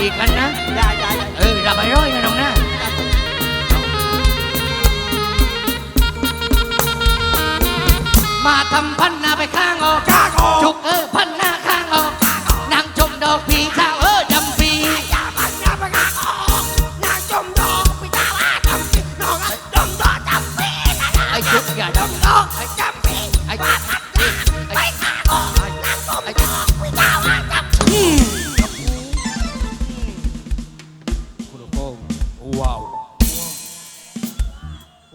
ดีกันนะ ได้ได้ได้เออรับไปร้อยนะน้องนะมาทำพันหน้า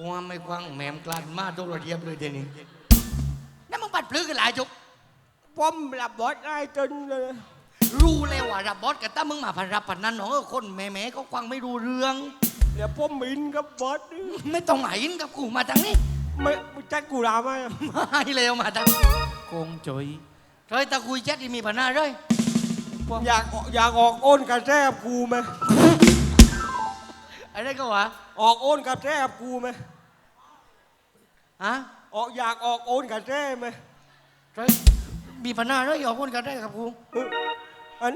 ว่าไม่ควังแหมมกลันมาทุกระเทียบเลยเดี๋ยวนี้นั่นมึงปัดปลื้อกันหลายจุกผมรับบทได้จนเลยรู้เลยว่ารับบอสกับตั้มมึงมาพันรับพันนั้นน้องเออคนแม่แม่ๆเขาฟังไม่รู้เรื่องเดี๋ยวผมบินกับบอสนี่ไม่ต้องไหนกับกูมาทางนี้ไม่ไม่จัดกูราไหมไม่เร็วมาทางโกงจอยเฮ้ยตะคุยแชทที่มีปัญหาเลยอยากอยากออกโอนกระแทกกูไหม ไอ้ได้ก็วะออกโอนกระแทกกูไหมฮะออกอยากออกโอนกระแทกไหมเฮ้ยมีปัญหาเลยออกคนกันได้ครับกูเอ้ยอัน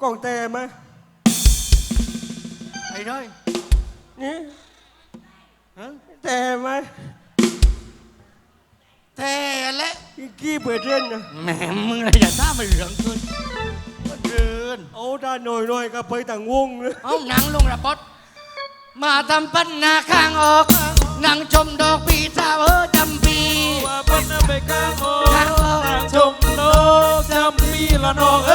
กล่องแต่ไหมไอ้เลยนี่ฮะแต่ไหมแต่และอีกกี่เปอร์เซ็นต์นะแหมมึงอะไรอย่าท่ามันเหลืองเกินก็เดินเอาถ้าหน่อยหน่อยๆก็ไปต่างวงเลยเอาหนังลงระบด มาทำปัญหาข้างออกนางชมดอกปีสาวเออจำปีว่าปันไปข้างออข้างโอนางชมนกจำปีละนอกเอ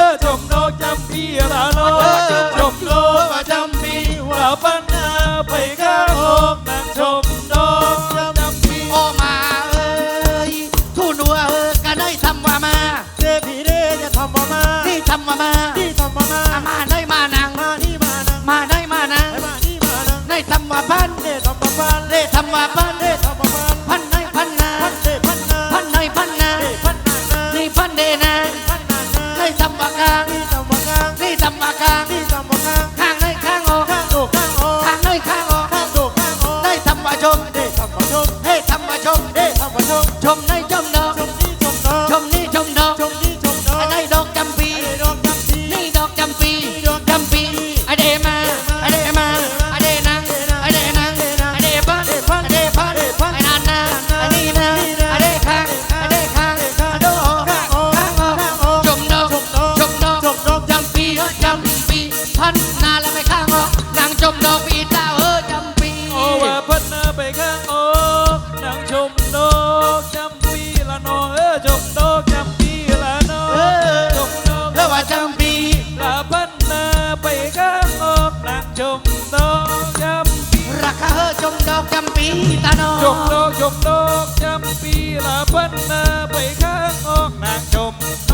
อกจำปีตาโนชมนกชมนกจำปีลาพันนาไปข้างออกนางชมน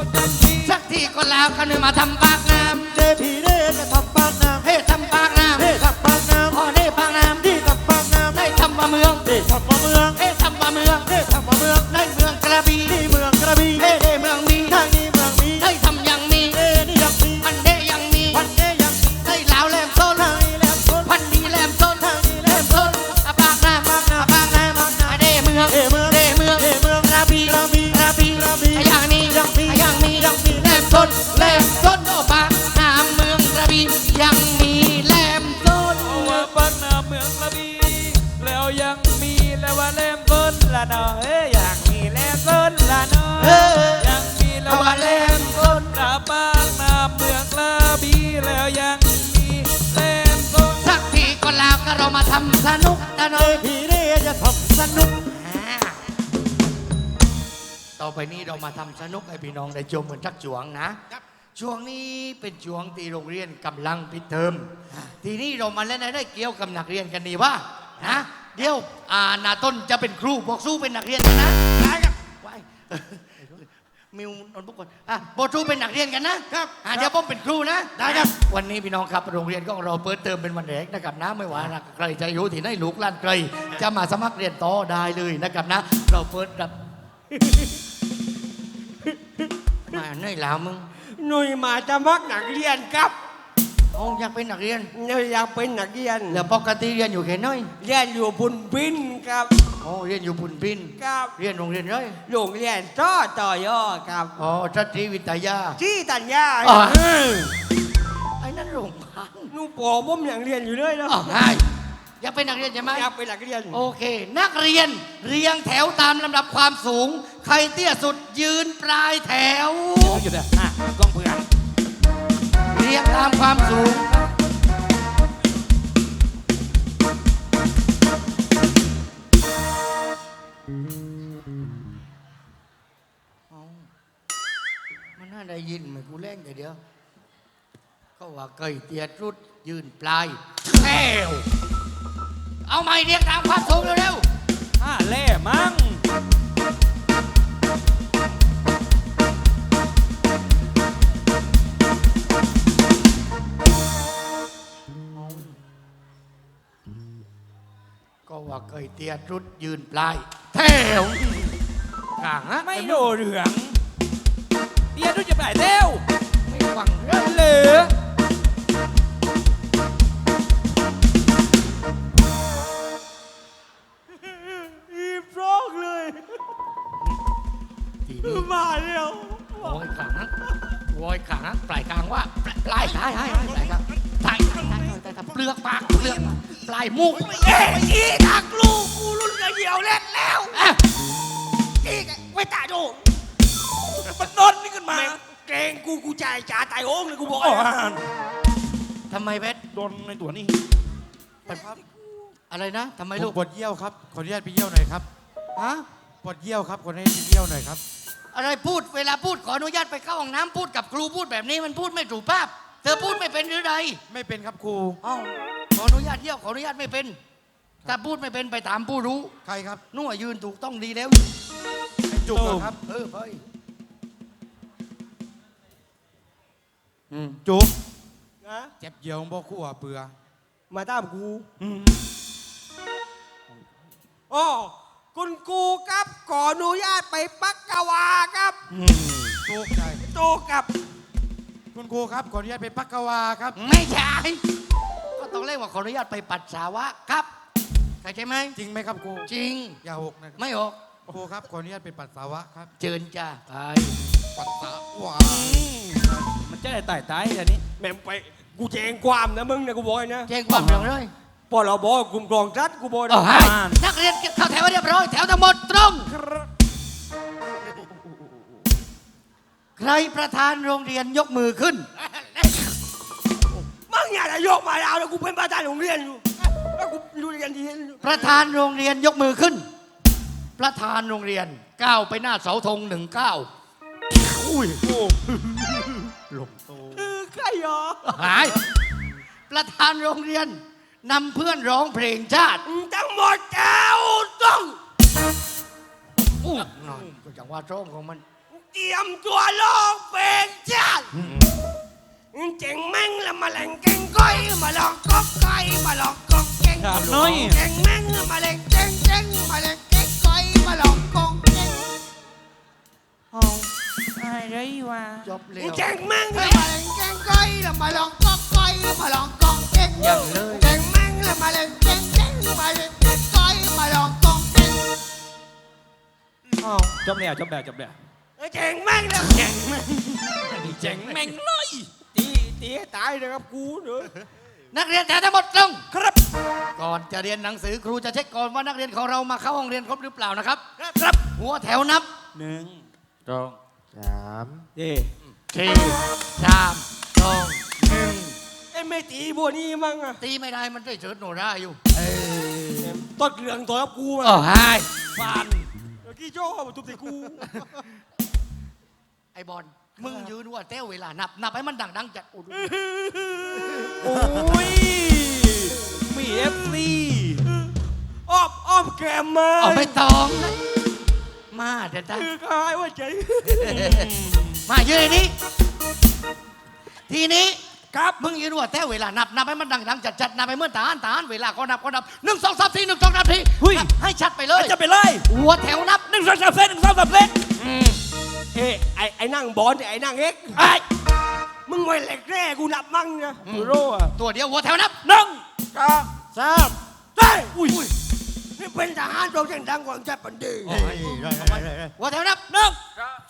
กจำปีสักทีก็ลาวกันเลยมาทำปากน้เดพีเดจะทำปากน้ำเฮ้ทำปากน้ำเดทำปากน้ำพอได้ปากน้ำที่ทำปากน้ำำได้ทำมาเมืองเดทำมาเมืองเฮ้ทำมาเมืองเดทำมาเมืองได้เมืองกระบี่ ทำสนุกตะโนเดพีเดจะทำสนุก ต่อไปนี้เรามาทำสนุกให้พี่น้องได้ชมกันสักช่วงนะ ช่วงนี้เป็นช่วงที่โรงเรียนกำลังปิดเทอม ทีนี้เรามาเล่นอะไรได้เกี่ยวกับนักเรียนกันดีว่านะเดี๋ยวอ่านาต้นจะเป็นครูบอกสู้เป็นนักเรียนกันนะได้ครับไว้ มิวนนท์พวกคนอะบอกสู้เป็นนักเรียนกันนะครับอะเดี๋ยวผมเป็นครูนะได้ครับ วันนี้พี่น้องครับโรงเรียนของเราเปิดเทอมเป็นวันแรกนะครับนะไม่ว่าใครจะอยู่ที่ไหนลูกหลานใครจะมาสมัครเรียนต่อได้เลยนะครับนะ เราเปิดรับ มาเหนื่อยแล้วมึง หนุ่ยมาจะมักนักเรียนครับ โอ้อยากเป็นนักเรียนหนุ่ยอยากเป็นนักเรียนแล้วปกติเรียนอยู่แค่น้อยเรียนอยู่บุญบินครับโอ้เรียนอยู่พุนพิน ครับเรียนโรงเรียนไรโรงเรียนต่อต่อยอครับอ๋อทัตรีวิทยาที่ตัญญาอ๋อไอ้พันนู่นปอผมยังเรียนอยู่เลยนะอ้าวได้อยากเป็นนักเรียนใช่ไหมอยากเป็นนักเรียนโอเค นักเรียนเรียงแถวตามลำดับความสูง ใครเตี้ยสุดยืนปลายแถวอยู่เด้ออะกล้องเพื่อนเรียงตามความสูงเอามันน่าได้ยินไหมกูเล่นแต่เดียวก็ว่าเกยเตียรุดยืนปลายแถวเอาไม่เรียงตามความสูงเร็วอ่าแล่มั่ เกยเตียรุดยืนปลายแถวกลางฮะไม่โดเหลืองเดียวดูจะไปเร็วไม่ฟังเรื่องเหลืออีฟรอกเลยทีนี้มาแล้วโอยขาโอยขาปลายกลางว่าปลายปลายปลายปลายปลายกลาง เปลือกปากเปลือกปลายมุกเอ๊ะอีทักลูกกูรุ่นกระเหี่ยวเล็ดแล้วอะอีกไว้ตาดูมันนนนี่ขึ้นมาแม่งเกรงกูกูจ่ายจ่าตายโอ้งเลยกูบอกอ๋อเลยทำไมเพชรโดนในตัวนี้อะไรนะทำไมผลูมกปวดเยี่ยวครับขออนุญาตไปเยี่ยวหน่อยครับฮะปวดเยี่ยวครับขออนุญาตไปเยี่ยวหน่อยครับ อะไรพูดเวลาพูดขออนุญาตไปเข้าห้องน้ำพูดกับครูพูดแบบนี้มันพูดไม่ถูกภาพ เธอพูดไม่เป็นหรือใดไม่เป็นครับครูเอ้าขออนุญาตเที่ยวขออนุญาตไม่เป็นถ้าพูดไม่เป็นไปถามผู้รู้ใครครับนู่นยืนถูกต้องดีแล้ว ไอ้จุกเหรอครับ เออไปอืมจุกนะเจ็บเยี่ยวบ่คู่อะเปลือมาตามกูอ๋อคุณกูครับขออนุญาตไปปักกวาครับ จุกใช่ โตกับ คุณครูครับขออนุญาตไปปักกวาครับ ไม่ใช่ ก็ต้องเรียกว่าขออนุญาตไปปัสสาวะครับเข้าใจไหมจริงไหมครับครูจริง อย่าหกนะครับไม่ออกครูครับขออนุญาตไปปัสสาวะครับเชิญจ้าไปปัสสาวะมันจะได้ตายตายเดี๋ยวนี้แม่งไปกูแจ้งความนะมึงเนี่ยกูบอกเลยนะแจ้งความเรื่องเลยพอเราบอกกลุ่มกรองรัดกูบอกเอานะให้นักเรียนเข้าแถวให้เรียบร้อยแถวทั้งหมดตรง ใครประธานโรงเรียนยกมือขึ้น มึงอย่าได้ยกมาแล้วแล้วกูเป็นประธานโรงเรียนอยู่แล้วกูอยู่เรียนที่ประธานโรงเรียนยกมือขึ้น ประธานโรงเรียนก้าวไปหน้าเสาธงหนึ่งก้าวอุ้ยลงโตคือใครเหรอหาย ประธานโรงเรียนนำเพื่อนร้องเพลงชาติ ทั้งหมดแถวต้องอู้นอนก็จังว่าร้องของมัน tiệm chùa lo về chân chẳng mang là mà lành canh coi mà lo có coi mà lo có canh Dạ, nói. chẳng mang là mà lành canh canh mà lành canh coi mà lo con canh Hồn Ai đấy qua. Chụp liều chẳng mang là mà lành canh coi là mà lo có coi mà lo con canh Dần lưới. chẳng mang là mà lành canh canh mà lành canh coi mà lo con canh Hồn. Chụp liều, chụp liều, chụp liều แจงแม่งแล้วแจงแม่งแจงแม่งเลยตีตีให้ตายเลยครับกูเนอะนักเรียนแถวทั้งหมดลงครับ ก่อนจะเรียนหนังสือครูจะเช็คก่อนว่านักเรียนของเรามาเข้าห้องเรียนครบหรือเปล่านะครับ ครับหัวแถวนับหนึ่งสองสามสี่สี่สามสองหนึ่งเอ้ไม่ตีบัวนี้มั้งอะตีไม่ได้มันได้เชิดหนูได้อยู่เอ้ต้นเรืองตัวครับกูอ่อ๋อไฮฟันมกี้โจ้มาทุบตีคกู ไอบอลมึงยืนว่าเต้วเวลานับนับให้มันดังๆจัดอุดโอ้ยมีเอฟซีอ้อมอ้อมแกมมาเอาไม่ตองนะมาเดี๋ยวจ้าคือคายว่าใจมายืนในนี้ทีนี้ครับมึงยืนว่าเต้วเวลานับนับให้มันดังๆจัดๆนับไปเมื่อทหารทหารเวลาก็นับก็นับหนึ่งสองสามสี่หนึ่งสองสามสี่นับให้ชัดไปเลยจะไปเลยหัวแถวนับหนึ่งสองสามเซตหนึ่งสองสามเซตเอ้ไอ้ไอ้ นั่งบอลไอ้นั่งเอ็กไอ้มึงไว้เหล็กแร่กูนับมั่งนะมึงรู้อะตัวเดียวหัวแถวนับหนึ่งสองสามสี่อุ้ยนี่เป็นทหารโรงเรียนดังกว่าจะเป็นดีหัวแถวนับหนึ่ง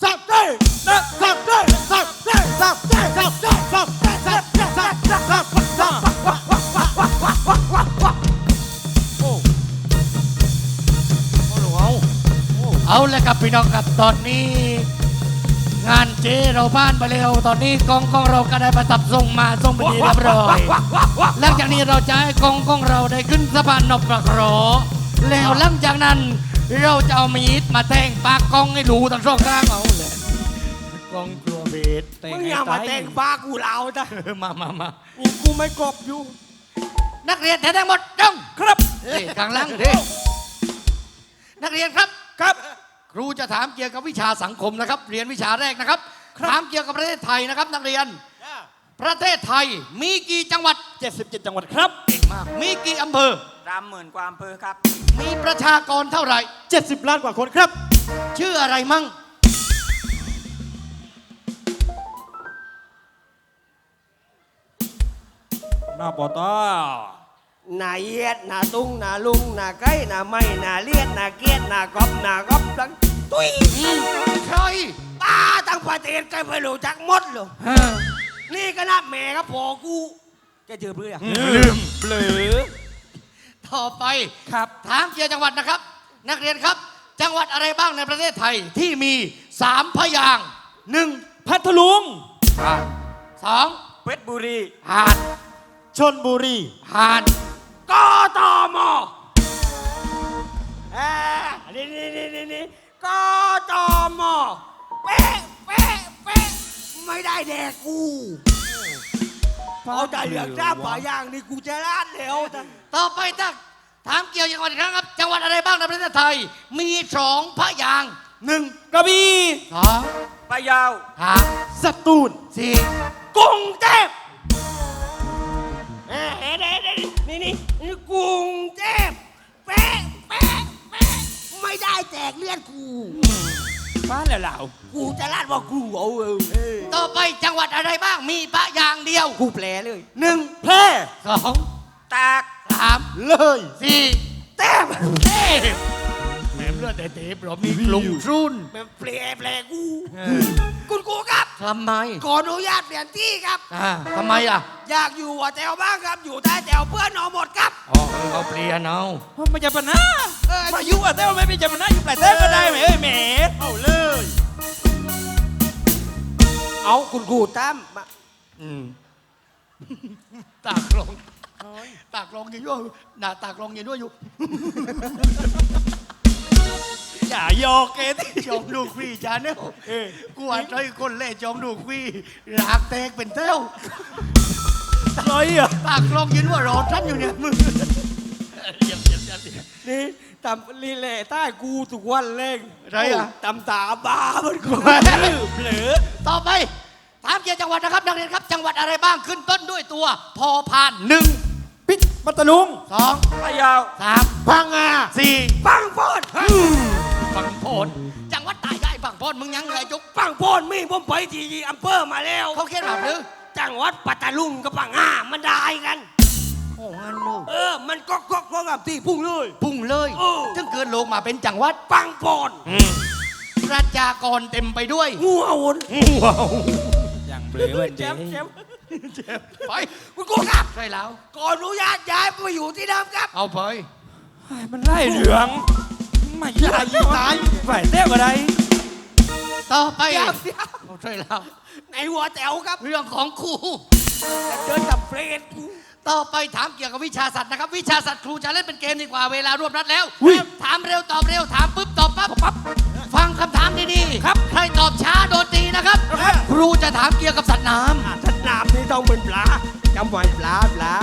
สามสี่หนึ่งสองสี่สามสี่สามสี่สามสี่สามสี่สามสี่สามสี่สามสี่สามเอาละครับพี่น้องครับตอนนี้ งานเจเราผ่านไปแล้วตอนนี้กองของเราก็ได้ประทับส่งมาส่งไปดีเรียบร้อยหลังจากนี้เราจะให้กองของเราได้ขึ้นสะพานนพกระโรแล้วหลังจากนั้นเราจะเอามีดมาแทงปากกองให้ดูทั้งสองข้างเอาเลยกองกลัวเบสมึงอย่ามาแต่งฟ้ากูเหลาจ้ะมามามานี่กูไม่กบอยู่ นักเรียนแถวทั้งหมดจ้องครับเฮ้ยข้างหล่างเด้นักเรียนครับครับ ครูจะถามเกี่ยวกับวิชาสังคมนะครับ เรียนวิชาแรกนะครับ ถามเกี่ยวกับประเทศไทยนะครับ นักเรียน ประเทศไทยมีกี่จังหวัด 77 จังหวัดครับ เก่งมาก มีกี่อำเภอ สามหมื่นกว่าอำเภอครับ มีประชากรเท่าไหร่ 70 ล้านกว่าคนครับ ชื่ออะไรมั่ง หน้าปอต้าหนาเยียดหนาตุ้งหนาลุงหนาไก่หนาไม่หนาเลียดหนาเกียดหนากอบหนากอบทั้ง ตุ้ยอืมใครป้าทั้งประเทศใครไม่รู้จักหมดเลยฮะนี่ก็นับแม่ก็พอกูแกเจอเพื่อนลืมเปลือต่อไปครับถามเกี่ยวกับจังหวัดนะครับ นักเรียนครับ จังหวัดอะไรบ้างในประเทศไทยที่มีสามพยางค์หนึ่งพัทลุงผ่านสองเพชรบุรีผ่านชนบุรีผ่านกตมเอ่านี่นี่นี่นี่นี่ กตมเป๊ะเป๊ะเป๊ะไม่ได้แดกกูเอาแต่เหลืองจ้าป่าย่างนี่กูจะลาดแล้วจ้ะต่อไปถ้าถามเกี่ยวกับจังหวัดอีกครั้งครับ จังหวัดอะไรบ้างในประเทศไทย มีสองพยางค์หนึ่งกระบี่สองปะยาวสามสตูลสี่กรุงเทพเอ้ยเฮ้ยเฮ้ยเฮ้ยนี่นี่นี่กรุงเทพ ไม่ได้แจกเลือดกู บ้านแล้วกูจะลาดว่ากูเอาเออเออต่อไปจังหวัดอะไรบ้างมีพยางค์เดียวกูแปลเลยหนึ่งแพร่สองตากสามเลยสี่แต้มเต้แหมเลือดแต่เต๋ผมมีกลุ่มรุ่นแม่งแปลแปลกู คุณครูครับ ทำไมขออนุญาตเปลี่ยนที่ครับ อ่าทำไมอะ อยากอยู่หัวแถวบ้างครับ อยู่ใต้แถวเพื่อนนอนหมดครับ อ๋อเออเอาเปลี่ยนเอาไม่จะปะนะเออมาอยู่อะแต่ว่าไม่เป็นจะปะนะอยู่แปลกแต่ก็ได้ไหมเอ้ยแหมเอาเลย เอาคุณครูตั้มมาอืมตากลงตากลงอยังยั่วหน้าตากลงอยังยั่วอยู่ อย่าหยอกเกตจองลูกพี่จาเนลกูอาจจะคนเล่จองลูกพี่รากแตกเป็นเต้า เลยอะตากลงยืนว่ารอท่านอยู่เนี่ยมึงเยี่ยมเยี่ยมเยี่ยมเยี่ยมนี่ตำลีเล่ใต้กูทุกวันเล่งอะไรอะ ตำตาบ้ามันกูเปลือต่อไปถามเกี่ยวกับจังหวัดนะครับนักเรียนครับ จังหวัดอะไรบ้างขึ้นต้นด้วยตัว พอพานหนึ่งพิษปัตตลุงสองปะยาวสามพังงาสี่ปังโพนฝั่งโพนจังหวัดตายได้ฝั่งโพนมึงยังไงจุกปังโพนมีผมไปที่อำเภอมาแล้ว เขาเขียนแบบหรือ จังหวัดปัตตาลุงกับปังงามันได้กัน โอ้งั้นเลยเออ มันก็ก็ก็กับที่พุ่งเลย พุ่งเลยโอ้จึงเกิดลงมาเป็นจังหวัดปังโพนประชากรเต็มไปด้วย งูเห่าวนว้าวอย่างเปลือวันเจ็นี้บเจ็บไปคุณครูครับ ใช่แล้วขออนุญาตย้ายไปอยู่ที่เดิมครับ เอาไปมันไล่เหลืองไม่ใช่ตายฝ่ายเต้ก็ได้ต่อไปเดี๋ยวเดี๋ยวเอาใช่แล้ว ในหัวแถวครับ เรื่องของครูจะเดินกับเฟรดกูต่อไปถามเกี่ยวกับวิชาสัตว์นะครับ วิชาสัตว์ครูจะเล่นเป็นเกมดีกว่าเวลารวบรัดแล้วถามเร็วตอบเร็วถามปุ๊บตอบปั๊บปั๊บฟังคำถามดีๆครับใครตอบช้าโดนตีนะครับ ครูจะถามเกี่ยวกับสัตว์น้ำอะสัตว์น้ำนี่ต้องเป็นปลาจำไว้ปลาปลา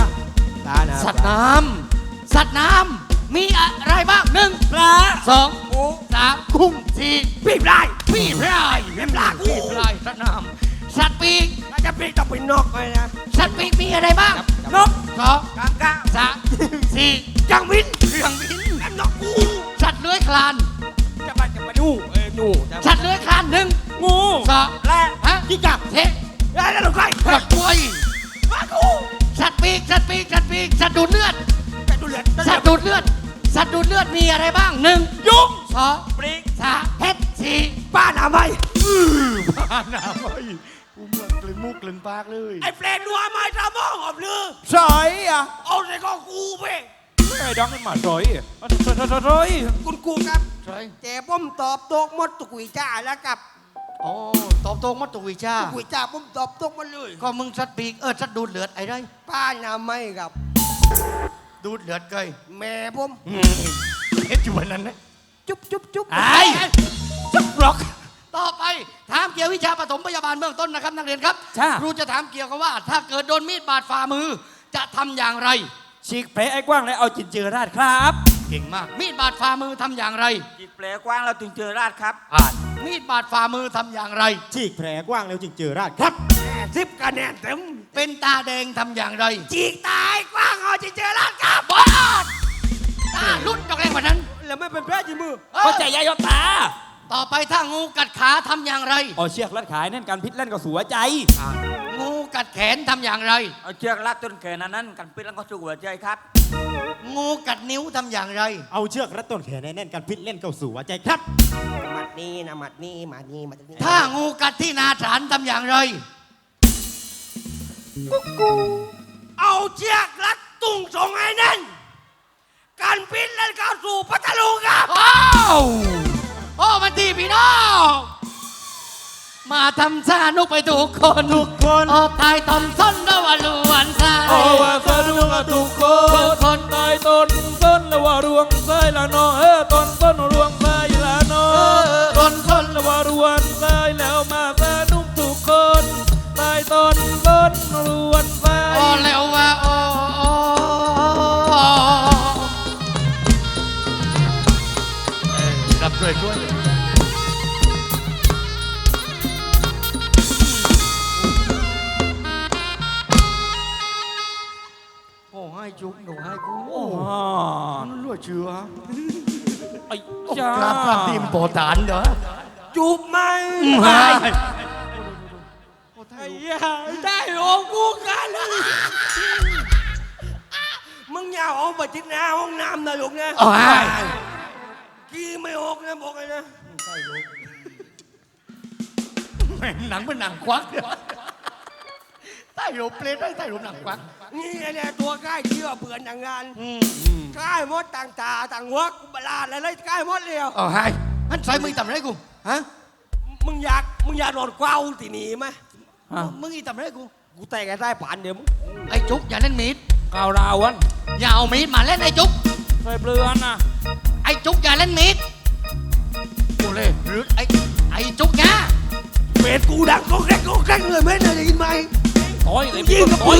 ปลานะสัตว์น้ำสัตว์น้ำ มีอะไรบ้างหนึ่งปลาสองโอ้สามกุ้งสี่ปีบไล่พี่พรายเป็นปลากูพี่พรายสัตว์น้ำสัตว์ปีกถ้าจะปีกต้องเป็นนกเลยนะสัตว์ปีกมีอะไรบ้างนกสองกางกาสามสี่จังวินเครื่องบินนั่นนกกูสัตว์เลื้อยคลานจะมาจะมาดูเออดูจะมาสัตว์เลื้อยคลานหนึ่งงูสองแล้ฮะกิกะเทะแล้วแล้วลงไปกระกวยมากูสัตว์ปีกสัตว์ปีกสัตว์ปีกสัตว์ดูดเลือดจะดูเลือดสัตว์ดูดเลือด สัตว์ดูดเลือดมีอะไรบ้างหนึ่งยุงสองปรีกสามเพชรสี่ป้าหนาไม่บ้าน้ำไอ้กูเมื่อกลืนมุกกลืนปากเลยไอ้เฟรนนัวไม้ตามองออกลือสอยอะเอาใส่ก็กูไปไม่ไอ้ดังมันมาสอยอะสอยสอยสอยคุณครูครับใช่ไรแต่ผมตอบตกหมดตุกวิจ้าแล้วกับโอ้ตอบตรงมัตตุวิชาตุกวิจ้าผมตอบตกหมดเลย ก็มึงสัตว์ปีกเออสัตว์ดูดเลือดไอ้ไรป้านาไม่กับ ดูดเลือดเกยแม่ผมเฮ็ดอยู่วันนั้นนะจุ๊บจุ๊บจุ๊บไอ้จุกหรอก ต่อไปถามเกี่ยววิชาปฐมพยาบาลเบื้องต้นนะครับ นักเรียนครับ จ้า ครูจะถามเกี่ยวกับว่า ถ้าเกิดโดนมีดบาดฝ่ามือ จะทำอย่างไร ฉีกแผลไอ้กว้างแล้วเอาจินเจือราดครับเก่งมาก มีดบาดฝ่ามือทำอย่างไรจิกแผลกว้างเราถึงเจอราดครับอ่านมีดบาดฝ่ามือทำอย่างไร ฉีกแผลกว้างแล้วจึงเจอราดครับ สิบคะแนนเต็ม เป็นตาแดงทำอย่างไร จีกตายกว้างเอาจะเจอร้านครับบาดตาลุ้นดอกแรงกว่านั้น แล้วไม่เป็นแพ้จีมือเข้าใจยายตาต่อไปถ้างูกัดขาทำอย่างไร เอาเชือกรัดขายนั่นการพิษเล่นก็สัวใจอ่างูกัดแขนทำอย่างไร เอาเชือกรัดต้นแขนอันนั้นกันปิดแล้วก็สู้หัวใจครับ งูกัดนิ้วทำอย่างไร เอาเชือกรัดต้นแขนแน่นๆกันพิษเล่นเข้าสู่หัวใจครับ หมัดนี้นะหมัดนี้หมัดนี้หมัดนี้ถ้างูกัดที่นาสารทำอย่างไร เอาเชือกรัดตุ้งส่งให้แน่น การพิษแล้วเข้าสู่พัทลุงครับว้าวโอ้มันดีพี่น้อง มาทำสนุกไปทุกคนทุกคนออกทายตอมส้นระว่าลวนใจโอว่าสนุกกับทุกคนคนตายต้นต้นแล้วว่ารวงไส้ละน้องเออต้นต้นรวงไส้ละน้องต้นต้นแล้วว่ารวงไส้แล้วมาสนุกทุกคนตายต้ นต้นรวงไส้โอ้แล้วว่าโอ้เอ้ยรับด้วยด้วย ไอ้โอ้จ้ากราบกราบทีมโปรตานเหรอจูบไหมไม่ไอ้เหี้ยได้โอ้กูกัน มึงอย่าออกไปที่หน้าห้องน้ำนะลูกนะโอ้ยกี้ไม่ออกนะบอกเลยนะแม่งหนังเป็นหนังควักเดี๋ยวใต้รูปเปลนได้ใต้รูปหนังควัก นี่แหละตัวใกล้เชื่อเผื่อนต่างงานใกล้หมดต่างตาต่างหัวกูบลาดอะไรใกล้หมดเลยเอาให้อันใส่มือทำไรกูฮะมึงอยากมึงอยากนอนกว้าวที่นี่ไหม มึงอีทำไรกูกูแต่งกันได้ผ่านเดี๋ยวมึงไอ้จุกอย่าเล่นมีดกาวราวันอย่าเอามีดมาเล่นไอ้จุกใส่เปลือนนะไอ้จุกอย่าเล่นมีดกูเลยหรือไอ้ไอ้จุกนะเบสกูดังก็แกรกก็แกรกเลยไม่ได้ยินไหมต่อยเลยยิงกับต่อย